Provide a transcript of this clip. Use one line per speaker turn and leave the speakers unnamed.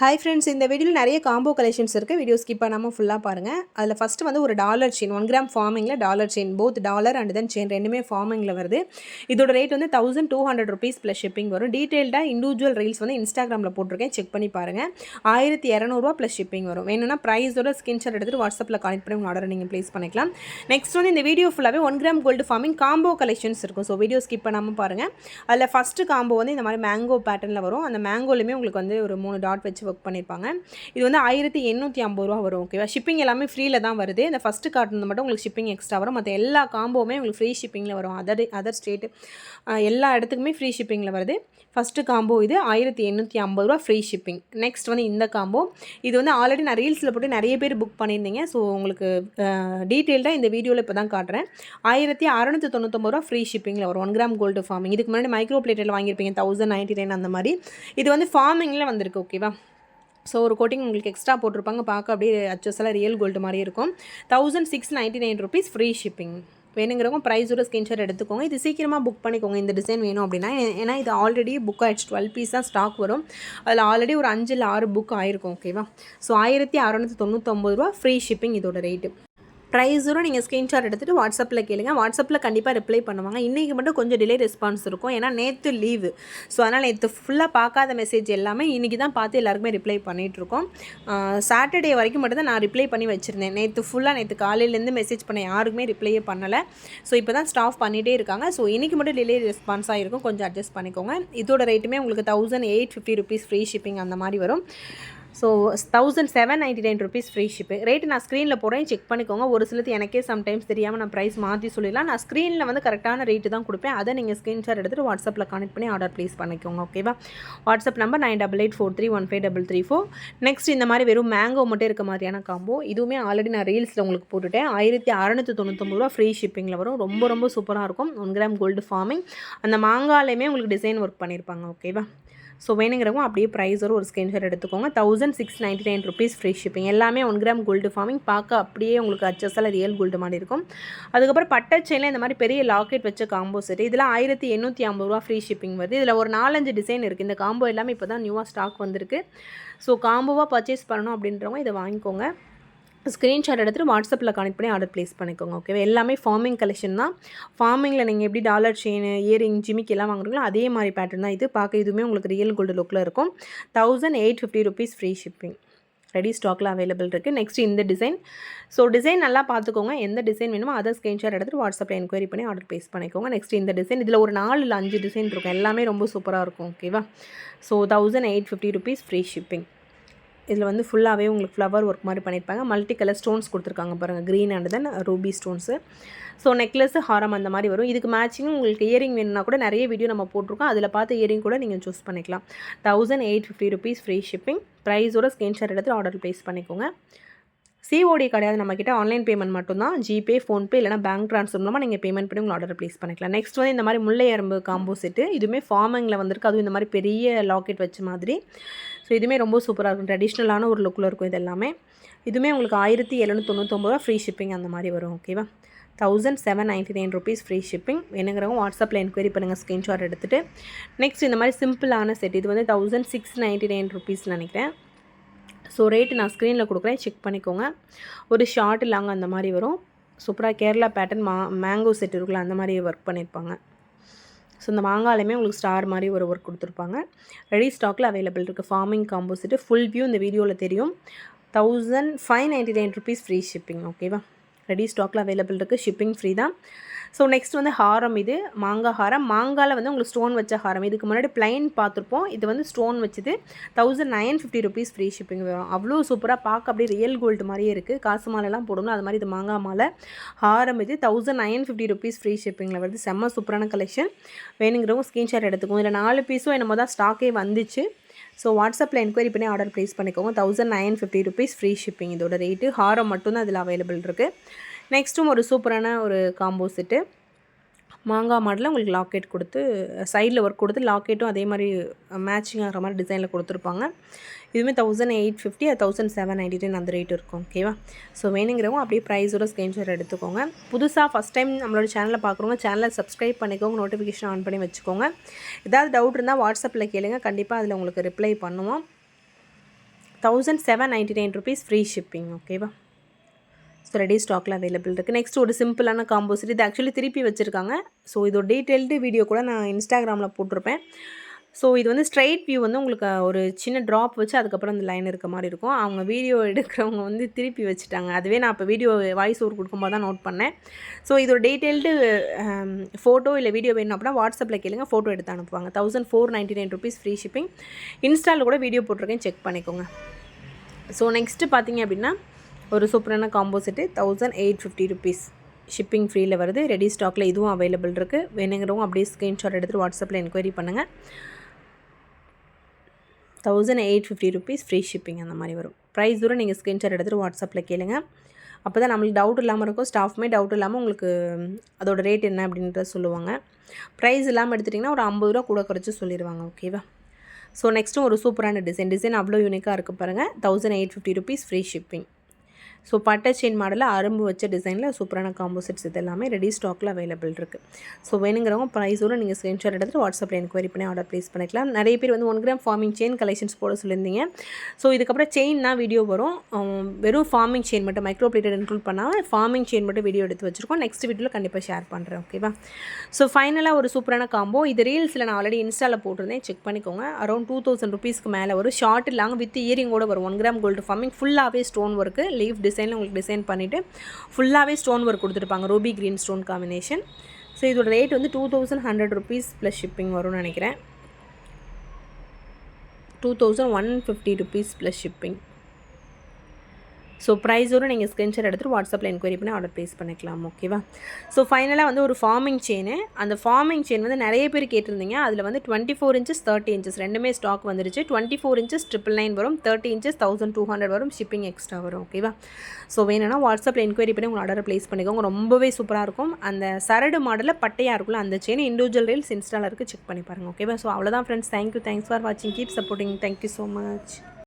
Hi friends இந்த வீடியோவில் நிறைய காம்போ கலெக்ஷன்ஸ் இருக்குது வீடியோ ஸ்கிப் பண்ணாமல் ஃபுல்லாக பாருங்கள் அதில் ஃபஸ்ட்டு வந்து ஒரு dollar chain one gram ஃபார்மிங்கில் dollar chain both dollar and then chain ரெண்டுமே ஃபார்மிங்கில் வருது. இதோட ரேட் வந்து thousand two hundred rupees plus shipping வரும். டீட்டெயில்டாக இண்டிவிஜுவல் ரீல்ஸ் வந்து இன்ஸ்டாகிராமில் போட்டிருக்கேன். செக் பண்ணி பாருங்கள் ஆயிரத்தி இரநூறுவா ப்ளஸ் ஷிப்பிங் வரும். வேணும்னா ப்ரைஸோட ஸ்கிரீன்ஷாட் எடுத்துகிட்டு வாட்ஸ்அப்பில் கனெக்ட் பண்ணி ஆர்டர் நீங்கள் ப்ளேஸ் பண்ணிக்கலாம். நெக்ஸ்ட் வந்து இந்த வீடியோ ஃபுல்லாகவே one gram gold forming combo collections இருக்கும். ஸோ வீடியோ ஸ்கிப் பண்ணாமல் பாருங்கள் அதில் ஃபஸ்ட்டு காம்போ வந்து இந்த மாதிரி மேங்கோ பேட்டர்னில் வரும். அந்த மேங்கோலையுமே உங்களுக்கு வந்து ஒரு மூணு டாட் வச்சு ஒர்க் பண்ணியிருப்பாங்க இது வந்து ஆயிரத்தி எண்ணூற்றி ஐம்பது ரூபா வரும் ஓகேவா ஷிப்பிங் எல்லாமே ஃப்ரீயில் தான் வருது. இந்த ஃபஸ்ட்டு கார்டு மட்டும் உங்களுக்கு ஷிப்பிங் எக்ஸ்ட்ரா வரும். மற்ற எல்லா காம்போவுமே உங்களுக்கு ஃப்ரீ ஷிப்பிங்கில் வரும். அதர் அதர் ஸ்டேட்டு எல்லா இடத்துக்குமே ஃப்ரீ ஷிப்பிங்கில் வருது. ஃபஸ்ட்டு காம்போ இது ஆயிரத்தி எண்ணூற்றி ஐம்பது ரூபா ஃப்ரீ ஷிப்பிங் நெக்ஸ்ட் வந்து இந்த காம்போ இது வந்து ஆல்ரெடி நான் ரீல்ஸில் போட்டு நிறைய பேர் புக் பண்ணியிருந்தீங்க. ஸோ உங்களுக்கு டீட்டெயில்டாக இந்த வீடியோவில் இப்போ தான் காட்டுறேன். ஆயிரத்தி அறநூற்றி தொண்ணூத்தொம்பது ரூபா ஃப்ரீ ஷிப்பிங்கில் வரும். ஒன் கிராம் கோல்டு ஃபார்மிங் இதுக்கு முன்னாடி மைக்ரோ பிளேட்டில் வாங்கியிருப்பீங்க தௌசண்ட் நைன்ட்டி நைன் அந்த மாதிரி. இது வந்து ஃபார்மிங்கில் வந்திருக்கு ஓகேவா ஸோ ஒரு கோட்டிங் உங்களுக்கு எக்ஸ்ட்ரா போட்டிருப்பாங்க. பார்க்க அப்படியே அச்சஸெல்லாம் ரியல் கோல்டு மாதிரி இருக்கும். Thousand six ninety nine rupees free shipping வேணுங்கிறவங்க ப்ரைஸோட ஸ்கிரீன்ஷாட் எடுத்துக்கோங்க. இது சீக்கிரமாக புக் பண்ணிக்கோங்க. இந்த டிசைன் வேணும் அப்படின்னா. ஏன்னா இது ஆல்ரெடி புக் ஆகிடுச்சு டுவெல் பீஸ் தான் ஸ்டாக் வரும். அதில் ஆல்ரெடி ஒரு அஞ்சு இல்லை ஆறு புக் ஆயிருக்கும். ஓகேவா ஸோ ஆயிரத்தி அறநூற்றி தொண்ணூற்றொம்பது ரூபா ஃப்ரீ ஷிப்பிங் இதோட ரேட்டு ப்ரைஸரும் நீங்கள் ஸ்க்ரீன்ஷாட் எடுத்துகிட்டு வாட்ஸ்அப்பில் கேளுங்க. வாட்ஸ்அப்பில் கண்டிப்பாக ரிப்ளை பண்ணுவாங்க. இன்றைக்கி மட்டும் கொஞ்சம் டிலே ரெஸ்பான்ஸ் இருக்கும். ஏன்னா நேற்று லீவு ஸோ அதனால் நேற்று ஃபுல்லாக பார்க்காத மெசேஜ் எல்லாமே இன்றைக்கி தான் பார்த்து எல்லாருக்குமே ரிப்ளை பண்ணிகிட்ருக்கோம் சாட்டர்டே வரைக்கும் மட்டும் தான் நான் ரிப்ளை பண்ணி வச்சுருந்தேன். நேற்று ஃபுல்லாக நேற்று காலையிலேருந்து மெசேஜ் பண்ண யாருக்குமே ரிப்ளையே பண்ணலை. ஸோ இப்போ தான் ஸ்டாஃப் பண்ணிகிட்டே இருக்காங்க. ஸோ இன்றைக்கி மட்டும் டிலே ரெஸ்பான்ஸாக இருக்கும். கொஞ்சம் அட்ஜஸ்ட் பண்ணிக்கோங்க. இதோட ரேட்டுமே உங்களுக்கு thousand eight fifty rupees free shipping அந்த மாதிரி வரும். So thousand seven ninety nine rupees free ship rate நான் ஸ்க்ரீனில் போகிறேன் செக் பண்ணிக்கோங்க. ஒரு சிலது எனக்கே சம்டைம்ஸ் தெரியாமல் நான் ப்ரைஸ் மாற்றி சொல்லிடலாம். நான் ஸ்க்ரீனில் வந்து கரெக்டான ரேட்டு தான் கொடுப்பேன். அதை நீங்கள் ஸ்க்ரீன்ஷாட் எடுத்துகிட்டு வாட்ஸ்அப்பில் கனெக்ட் பண்ணி ஆர்டர் ப்ளேஸ் பண்ணிக்கோங்க ஓகேவா WhatsApp number nine double eight four three one five double three four. Next இந்த மாதிரி வெறும் மேங்கோ மட்டும் இருக்க மாதிரியான காம்போ இதுவுமே ஆல்ரெடி நான் ரீல்ஸில் உங்களுக்கு போட்டுட்டேன். ஆயிரத்தி அறநூற்றி தொண்ணூத்தொம்பது ரூபா ஃப்ரீ ஷிப்பிங்கில் வரும். ரொம்ப ரொம்ப சூப்பராக இருக்கும். ஒன் கிராம் கோல்டு ஃபார்மிங் அந்த மாங்காலையுமே உங்களுக்கு டிசைன் ஒர்க் பண்ணியிருப்பாங்க ஓகேவா ஸோ வேணுங்கிறவங்க அப்படியே ப்ரைஸரும் ஒரு ஸ்க்ரீன்ஷாட் எடுத்துக்கோங்க. Thousand six ninety nine rupees free shipping எல்லாமே ஒன் கிராம் கோல்டு ஃபார்மிங் பார்க்க அப்படியே உங்களுக்கு அச்சஸால் ரியல் கோல்டு மாதிரி இருக்கும். அதுக்கப்புறம் பட்டை செயினில் இந்த மாதிரி பெரிய லாக்கெட் வச்ச காம்போ செட் இதில் ஆயிரத்தி எண்ணூற்றி ஐம்பது ரூபா ஃப்ரீ ஷிப்பிங் வருது. இதில் ஒரு நாலஞ்சு டிசைன் இருக்குது இந்த காம்போ எல்லாமே இப்போ தான் நியூவாக ஸ்டாக் வந்திருக்கு. ஸோ காம்போவாக பர்ச்சேஸ் பண்ணணும் அப்படின்றவங்க இதை வாங்கிக்கோங்க. ஸ்க்ரீன்ஷாட் எடுத்துகிட்டு வாட்ஸ்அப்பில் கனெக்ட் பண்ணி ஆர்டர் ப்ளேஸ் பண்ணிக்கோங்க ஓகேவா எல்லாமே ஃபார்மிங் கலெக்ஷன் தான். ஃபார்மிங்கில் நீங்கள் எப்படி டாலர் செயின் இயரிங் ஜிமிக்கு எல்லாம் வாங்குறீங்களோ அதே மாதிரி பேட்டர்ன் தான் இது. பார்க்க இதுவுமே உங்களுக்கு ரியல் கோல்டு லுக்கில் இருக்கும். Thousand eight fifty rupees free shipping ready ஸ்டாக்கில் அவைலபிள் இருக்குது நெக்ஸ்ட் இந்த டிசைன் ஸோ டிசைன் நல்லா பார்த்துக்கோங்க. எந்த டிசைன் வேணுமோ அதை ஸ்க்ரீன்ஷாட் எடுத்துகிட்டு வாட்ஸ்அப்பில் என்கொயரி பண்ணி ஆர்டர் ப்ளேஸ் பண்ணிக்கோங்க. நெக்ஸ்ட் இந்த டிசைன் இதில் ஒரு நாலு இல்லை அஞ்சு டிசைன் இருக்கும். எல்லாமே ரொம்ப சூப்பராக இருக்கும் ஓகேவா so thousand eight fifty rupees free shipping இதில் வந்து ஃபுல்லாகவே உங்களுக்கு ஃப்ளவர் ஒர்க் மாதிரி பண்ணியிருப்பாங்க. மல்டி கலர் ஸ்டோன்ஸ் கொடுத்துருக்காங்க பாருங்கள் green and then ruby stones so necklace ஹாரம் அந்த மாதிரி வரும். இதுக்கு மேட்சிங் உங்களுக்கு இயரிங் வேணும்னா கூட நிறைய வீடியோ நம்ம போட்டிருக்கோம். அதில் பார்த்து இயரிங் கூட நீங்கள் சூஸ் பண்ணிக்கலாம். Thousand eight fifty rupees free shipping ப்ரைஸோட screenshot எடுத்து ஆர்டர் ப்ளேஸ் பண்ணிக்கோங்க. சிஓடி கிடையாது. நம்மக்கிட்ட ஆன்லைன் பேமெண்ட் மட்டும்தான். ஜிபே ஃபோன்பே இல்லைனா பேங்க் ட்ரான்ஸ்ஃபர் மூலமாக நீங்கள் பேமெண்ட் பண்ணி உங்கள் ஆர்டர் ப்ளேஸ் பண்ணிக்கலாம். நெக்ஸ்ட் வந்து இந்த மாதிரி முல்லை எறும்பு காம்போ செட்டு இதுவுமே ஃபார்மிங்கில் வந்திருக்கு. அதுவும் இந்த மாதிரி பெரிய லாக்கெட் வச்ச மாதிரி. ஸோ இதுவுமே ரொம்ப சூப்பராக இருக்கும். ட்ரெடிஷ்னலான ஒரு லுக்கில் இருக்கும் இது எல்லாமே. இதுவுமே உங்களுக்கு ஆயிரத்தி எழுநூற்றி தொண்ணூத்தொம்பது ரூபா ஃப்ரீ ஷிப்பிங் அந்த மாதிரி வரும். ஓகேவா thousand seven ninety nine rupees free shipping வேணுங்கிறவங்க வாட்ஸ்அப்பில் என்கொயரி பண்ணுங்கள் ஸ்க்ரீன்ஷாட் எடுத்துகிட்டு நெக்ஸ்ட் இந்த மாதிரி சிம்பிளான செட் இது வந்து thousand six ninety nine rupees நினைக்கிறேன். ஸோ ரேட்டு நான் ஸ்க்ரீனில் கொடுக்குறேன். செக் பண்ணிக்கோங்க. ஒரு ஷார்ட் லாங் அந்த மாதிரி வரும். சூப்பராக கேரளா பேட்டர்ன் மா மேங்கோ செட் இருக்குல்ல அந்த மாதிரி ஒர்க் பண்ணியிருப்பாங்க ஸோ இந்த மாங்காலையுமே உங்களுக்கு ஸ்டார் மாதிரி ஒரு ஒர்க் கொடுத்துருப்பாங்க. ரெடி ஸ்டாக்கில் அவைலபிள் இருக்குது ஃபார்மிங் காம்போசிட்டு ஃபுல் வியூ இந்த வீடியோவில் தெரியும். Thousand five ninety nine rupees free shipping ஓகேவா ரெடி ஸ்டாக்கில் அவைலபிள் இருக்குது ஷிப்பிங் ஃப்ரீ தான். ஸோ நெக்ஸ்ட் வந்து ஹாரம் இது. மாங்காய் ஹாரம். மாங்காயில் வந்து உங்களுக்கு ஸ்டோன் வச்ச ஹாரம். இதுக்கு முன்னாடி பிளைன் பார்த்துருப்போம். இது வந்து ஸ்டோன் வச்சது. Thousand nine fifty rupees free shipping வரும். அவ்வளோ சூப்பராக பார்க்க அப்படியே ரியல் கோல்டு மாதிரியே இருக்குது காசு மாலைலாம் போடணும் அது மாதிரி இது மாங்காய் மாலை. ஹாரம் இது thousand nine fifty rupees free ஷிப்பிங்கில் வருது. செம்ம சூப்பரான கலெக்ஷன் வேணுங்கிறவங்க ஸ்க்ரீன்ஷாட் எடுத்துக்கோங்க. இதில் நாலு பீஸும் என்னமோ தான் ஸ்டாக்கே வந்துச்சு. ஸோ வாட்ஸ்அப்பில் என்கொயரி பண்ணி ஆர்டர் ப்ளேஸ் பண்ணிக்கோங்க. Thousand nine fifty rupees free shipping இதோட ரேட்டு ஹாரம் மட்டும்தான் அதில் அவைலபிள் இருக்குது நெக்ஸ்ட்டும் ஒரு சூப்பரான ஒரு காம்போ செட்டு மாங்காய் மாடலில் உங்களுக்கு லாக்கெட் கொடுத்து சைடில் ஒர்க் கொடுத்து லாக்கெட்டும் அதே மாதிரி மேட்சிங் ஆகிற மாதிரி டிசைனில் கொடுத்துருப்பாங்க. இதுவுமே thousand eight fifty thousand seven ninety ten அந்த ரேட் இருக்கும் ஓகேவா ஸோ வேணுங்கிறவங்க அப்படியே ப்ரைஸோட ஸ்க்ரீன்ஷாட் எடுத்துக்கோங்க. புதுசாக ஃபஸ்ட் டைம் நம்மளோட சேனலில் பார்க்குறவங்க சேனலை சப்ஸ்கிரைப் பண்ணிக்கோங்க நோட்டிஃபிகேஷன் ஆன் பண்ணி வச்சுக்கோங்க. ஏதாவது டவுட் இருந்தால் வாட்ஸ்அப்பில் கேளுங்க கண்டிப்பாக அதில் உங்களுக்கு ரிப்ளை பண்ணுவோம். Thousand seven ninety nine rupees free shipping ஓகேவா ஸோ ரெடி ஸ்டாக்கில் அவைலபிள் இருக்குது நெக்ஸ்ட் ஒரு சிம்பிளான காம்போ இது ஆக்சுவலி திருப்பி வச்சுருக்காங்க. ஸோ இதோட டீட்டெயில்டு வீடியோ கூட நான் இன்ஸ்டாகிராமில் போட்டிருப்பேன். ஸோ இது வந்து ஸ்ட்ரைட் வியூ வந்து உங்களுக்கு ஒரு சின்ன ட்ராப் வச்சு அதுக்கப்புறம் அந்த லைன் இருக்க மாதிரி இருக்கும். அவங்க வீடியோ எடுக்கிறவங்க வந்து திருப்பி வச்சுட்டாங்க. அதுவே நான் இப்போ வீடியோ வாய்ஸ் ஓவர் கொடுக்கும்போது தான் நோட் பண்ணேன். ஸோ இதோட டீட்டெயில்டு ஃபோட்டோ இல்லை வீடியோ வேணும் அப்படின்னா வாட்ஸ்அப்பில் கேளுங்க. ஃபோட்டோ எடுத்து அனுப்புவாங்க. Thousand four ninety nine rupees free shipping இன்ஸ்டாவில் கூட வீடியோ போட்டிருக்கேன். செக் பண்ணிக்கோங்க. ஸோ நெக்ஸ்ட்டு பார்த்தீங்க அப்படின்னா ஒரு சூப்பரான combo set thousand eight fifty rupees shipping ஃப்ரீயில் வருது. ரெடி ஸ்டாக்கில் இதுவும் அவைலபிள் இருக்குது வேணுங்கிறவங்க அப்படியே ஸ்க்ரீன்ஷாட் எடுத்துகிட்டு வாட்ஸ்அப்பில் என்கொயரி பண்ணுங்கள் thousand eight fifty rupees free shipping அந்த மாதிரி வரும். ப்ரைஸ் தூரம் நீங்கள் ஸ்க்ரீன்ஷாட் எடுத்துகிட்டு வாட்ஸ்அப்பில் கேளுங்க. அப்போ தான் நம்மளுக்கு டவுட் இல்லாமல் இருக்கும். ஸ்டாஃப்மே டவுட் இல்லாமல் உங்களுக்கு அதோட ரேட் என்ன அப்படின்றத சொல்லுவாங்க. ப்ரைஸ் இல்லாமல் எடுத்துட்டிங்கன்னா ஒரு ஐம்பது ரூபா கூட குறைச்சி சொல்லிடுவாங்க ஓகேவா ஸோ நெக்ஸ்ட்டும் ஒரு சூப்பரான டிசைன் டிசைன் அவ்வளோ யூனிக்காக இருக்குது பாருங்கள் thousand eight fifty rupees free shipping. So பட்டை செயின் மாடலில் அரும்பு வச்ச டிசைனில் சூப்பரான காம்போ செட்ஸ் இது எல்லாமே ரெடி ஸ்டாக்கில் அவைலபிள் இருக்குது ஸோ வேணுங்கிறவங்க ப்ரைஸோடு நீங்கள் ஸ்க்ரீன்ஷாட் எடுத்துகிட்டு வாட்ஸ்அப்பில் என்கொயரி பண்ணி ஆர்டர் ப்ளேஸ் பண்ணிக்கலாம். நிறைய பேர் வந்து one gram forming chain collections போட சொல்லியிருந்தீங்க. ஸோ இதுக்கப்புறம் செயின் தான் வீடியோ வரும். வெறும் ஃபார்மிங் செயின் மட்டும் மைக்ரோ பிளேட்டட் இன்க்ளூட் பண்ணாமல் ஃபார்மிங் செயின் மட்டும் வீடியோ எடுத்து வச்சுருக்கோம். நெக்ஸ்ட் வீடியோவில் கண்டிப்பாக ஷேர் பண்ணுறேன் ஓகேவா ஸோ ஃபைனலாக ஒரு சூப்பரான காம்போ இது ரீல்ஸில் நான் ஆல்ரெடி இன்ஸ்டாவில் போட்டிருந்தேன். செக் பண்ணிக்கோங்க. அரௌண்ட் டூ தௌசண்ட் ருபீஸ்க்கு மேலே வரும் ஷார்ட் இல்லாமல் வித் இயரிங்கோட வரும். ஒன் கிராம் கோல்டு ஃபார்மிங் ஃபுல்லாகவே ஸ்டோன் ஒர்க்கு லீஃப் டிசைனில் உங்களுக்கு டிசைன் பண்ணிவிட்டு ஃபுல்லாகவே ஸ்டோன் ஒர்க் கொடுத்துருப்பாங்க. Ruby green stone combination so இதோட ரேட் வந்து two thousand hundred rupees plus shipping வரும்னு நினைக்கிறேன். Two thousand one fifty rupees plus shipping so ப்ரைஸோடு நீங்கள் ஸ்க்ரீன்ஷாட் எடுத்துகிட்டு வாட்ஸ்அப்பில் என்கொயரி பண்ணி ஆர்டர் ப்ளேஸ் பண்ணிக்கலாம் ஓகேவா ஸோ ஃபைனலாக வந்து ஒரு ஃபார்மிங் செயின் அந்த ஃபார்மிங் செயின் வந்து நிறைய பேர் கேட்டிருந்தீங்க. அதில் வந்து twenty four inches thirty inches ரெண்டுமே ஸ்டாக் வந்துருச்சு. Twenty four inches triple nine வரும் thirty inches thousand two hundred வரும் ஷிப்பிங் எக்ஸ்ட்ரா வரும் ஓகேவா ஸோ வேணும்னா வாட்ஸ்அப்பில் என்கொயரி பண்ணி உங்கள் ஆர்டர் ப்ளேஸ் பண்ணிக்கோங்க. ரொம்பவே சூப்பராக இருக்கும். அந்த சரடு மாடலில் பட்டையாக இருக்கும்ல அந்த செயின் இண்டிவிஜுவல் ரீல்ஸ் இன்ஸ்டாவில் இருக்குது செக் பண்ணி பாருங்கள் ஓகேவா ஸோ அவ்வளோதான் friends thank you thanks for வாட்சிங் keep supporting thank you so much